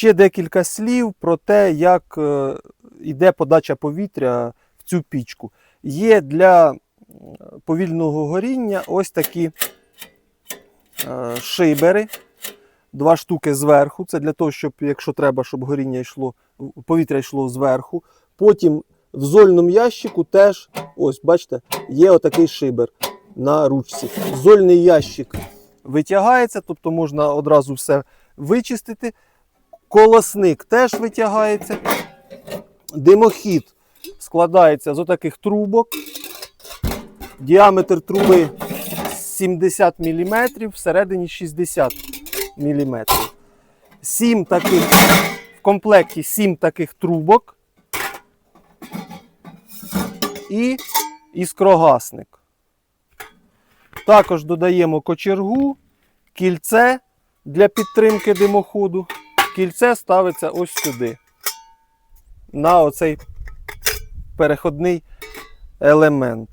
ще декілька слів про те, як е, йде подача повітря в цю пічку. Є для повільного горіння ось такі е, шибери, два штуки зверху. Це для того, щоб, якщо треба, щоб горіння йшло, повітря йшло зверху. Потім в зольному ящику теж, ось бачите, є отакий шибер на ручці. Зольний ящик витягається, тобто можна одразу все вичистити. Колосник теж витягається. Димохід складається з отаких трубок. Діаметр труби 70 мм, всередині 60 мм. Сім таких, в комплекті 7 таких трубок і іскрогасник. Також додаємо кочергу, кільце для підтримки димоходу. Кільце ставиться ось сюди, на оцей переходний елемент.